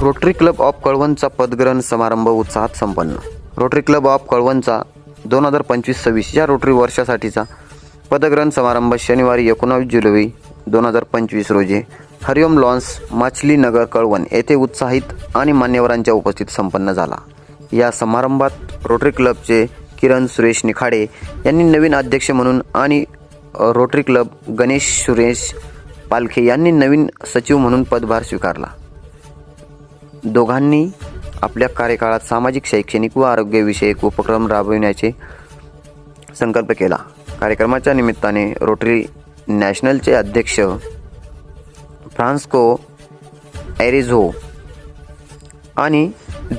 Rotary club of कळवणचा पदग्रहण समारंभ उत्साहात संपन्न. रोटरी क्लब ऑफ कळवणचा दोन हजार पंचवीस सव्वीस या रोटरी वर्षासाठीचा पदग्रहण समारंभ शनिवारी एकोणावीस जुलै दोन हजार पंचवीस रोजी हरिओम लॉन्स माछली नगर कळवण येथे उत्साहित आणि मान्यवरांच्या उपस्थित संपन्न झाला. या समारंभात रोटरी क्लबचे किरण सुरेश निखाडे यांनी नवीन अध्यक्ष म्हणून आणि रोटरी क्लब गणेश सुरेश पालखे यांनी नवीन सचिव म्हणून पदभार स्वीकारला. दोघांनी आपल्या कार्यकाळात सामाजिक शैक्षणिक व आरोग्यविषयक उपक्रम राबविण्याचे संकल्प केला. कार्यक्रमाच्या निमित्ताने रोटरी नॅशनलचे अध्यक्ष फ्रान्स्को ॲरिझो आणि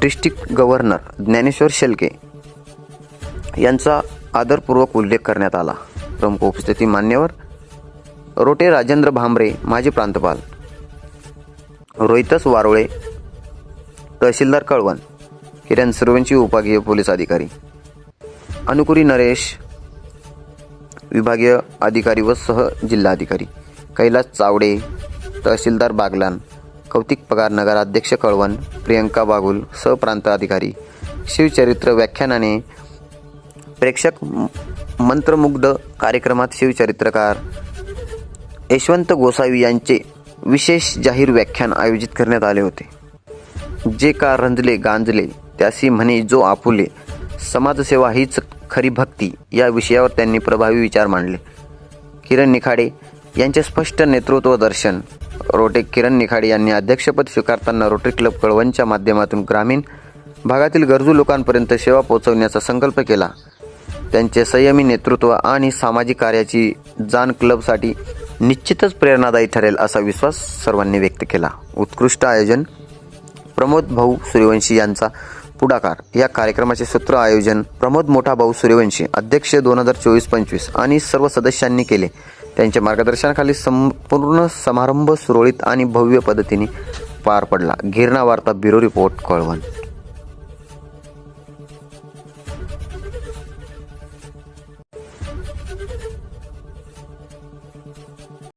डिस्ट्रिक्ट गव्हर्नर ज्ञानेश्वर शेल्के यांचा आदरपूर्वक उल्लेख करण्यात आला. प्रमुख उपस्थिती मान्यवर रोटे राजेंद्र भांबरे माजी प्रांतपाल रोहितस वारोळे तहसीलदार कळवण किरण सुरवंशी विभागीय पोलीस अधिकारी. अनुकुरी नरेश विभागीय अधिकारी व सह जिल्हाधिकारी. कैलास चावडे तहसीलदार बागलान. कौतिक पगार नगराध्यक्ष कळवण प्रियंका बागुल सहप्रांत अधिकारी. शिवचरित्र व्याख्यानाने प्रेक्षक मंत्रमुग्ध कार्यक्रमात शिवचरित्रकार यशवंत गोसावी यांचे विशेष जाहीर व्याख्यान आयोजित करण्यात आले होते. जे का रंजले गांजले त्यासी म्हणे जो आपुले. समाजसेवा हीच खरी भक्ती या विषयावर त्यांनी प्रभावी विचार मांडले. किरण निखाडे यांचे स्पष्ट नेतृत्व दर्शन. रोटे किरण निखाडे यांनी अध्यक्षपद स्वीकारताना रोटरी क्लब कळवणच्या माध्यमातून ग्रामीण भागातील गरजू लोकांपर्यंत सेवा पोहोचवण्याचा संकल्प केला. त्यांचे संयमी नेतृत्व आणि सामाजिक कार्याची जाण क्लबसाठी निश्चितच प्रेरणादायी ठरेल असा विश्वास सर्वांनी व्यक्त केला. उत्कृष्ट आयोजन प्रमोद भाऊ सूर्यवंशी यांचा पुढाकार. या कार्यक्रमाचे सूत्र आयोजन प्रमोद मोठा भाऊ सूर्यवंशी अध्यक्ष दोन हजार चोवीस पंचवीस आणि सर्व सदस्यांनी केले. त्यांच्या मार्गदर्शनाखाली संपूर्ण समारंभ सुरळीत आणि भव्य पद्धतीने पार पडला. गिरणा वार्ता ब्युरो रिपोर्ट कळवण.